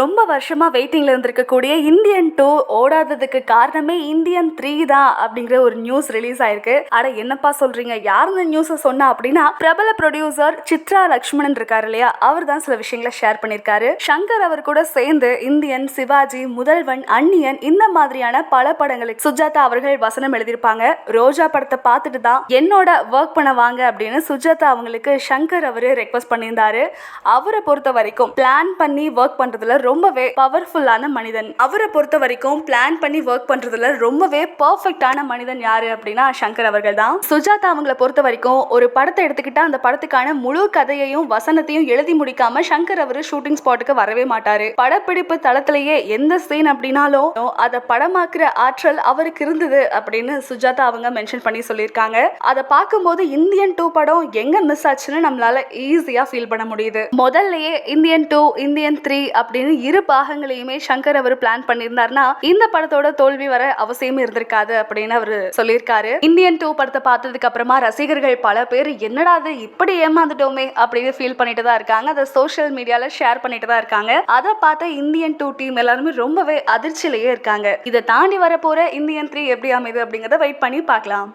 ரொம்ப வருஷமா வெயிட்டிங்ல இருந்திருக்கக்கூடிய Indian two ஓடாததுக்கு காரணமே இந்தியன் த்ரீ தான் அப்படிங்கிற ஒரு நியூஸ் ரிலீஸ் ஆயிருக்கு. அட என்னப்பா சொல்றீங்க? யார் இந்த நியூஸை சொன்னா அப்படின்னா பிரபல ப்ரொடியூசர் சித்ரா லக்ஷ்மணன் இருக்காரு இல்லையா? அவர் தான் சில விஷயங்களை ஷேர் பண்ணியிருக்காரு. சங்கர் அவர் கூட சேர்ந்து இந்தியன் சிவாஜி முதல்வன் அந்நியன் இந்த மாதிரியான பல படங்களுக்கு சுஜாதா அவர்கள் வசனம் எழுதியிருப்பாங்க. ரோஜா படத்தை பார்த்துட்டு தான் என்னோட ஒர்க் பண்ண வாங்க அப்படின்னு சுஜாதா அவங்களுக்கு சங்கர் அவரு ரெக்வஸ்ட் பண்ணியிருந்தாரு. அவரை பொறுத்த வரைக்கும் பிளான் பண்ணி ஒர்க் பண்றதுல ரொம்பவே பவர்ஃபுல்லான மனிதன். அவரை பொறுத்த வரைக்கும் பிளான் பண்ணி ஒர்க் பண்றதுல ரொம்பவே பர்ஃபெக்டான மனிதன் யாரு அப்படின்னா சங்கர் அவர்கள் தான் சுஜாதா அவங்கள பொறுத்த வரைக்கும் ஒரு படத்தை எடுத்துக்கிட்டா அந்த படத்துக்கான முழு கதையையும் வசனத்தையும் எழுதி முடிக்காம சங்கர் அவரு ஷூட்டிங் ஸ்பாட்டுக்கு வரவே மாட்டாரு. படப்பிடிப்பு தளத்திலேயே எந்த சீன் அப்படின்னாலும் அதை படமாக்குற ஆற்றல் அவருக்கு இருந்தது அப்படின்னு சுஜாதா அவங்க மென்ஷன் பண்ணி சொல்லியிருக்காங்க. அதை பார்க்கும்போது இந்தியன் டூ படம் எங்க மிஸ் ஆச்சுன்னு நம்மளால ஈஸியா ஃபீல் பண்ண முடியுது. முதல்லயே இந்தியன் டூ இந்தியன் த்ரீ அப்படின்னு இரு பாகங்களையுமே சங்கர் அவர் பிளான் பண்ணியிருந்தாருன்னா இந்த படத்தோட தோல்வி வர அவசியமே இருந்திருக்காது அப்படின்னு அவர் சொல்லியிருக்காரு. இந்தியன் டூ படத்தை பார்த்ததுக்கு அப்புறமா ரசிகர்கள் பல பேர் என்னடா அது இப்படி ஏமாந்துட்டோமே அப்படின்னு ஃபீல் பண்ணிட்டு தான் இருக்காங்க. அதை சோஷியல் மீடியால ஷேர் பண்ணிட்டு தான் இருக்காங்க. அதை பார்த்த இந்தியன் டூ டீம் எல்லாருமே ரொம்பவே அதிர்ச்சியிலேயே இருக்காங்க. இதை தாண்டி வரப்போற இந்தியன் த்ரீ எப்படி அமைது அப்படிங்கறத வெயிட் பண்ணி பார்க்கலாம்.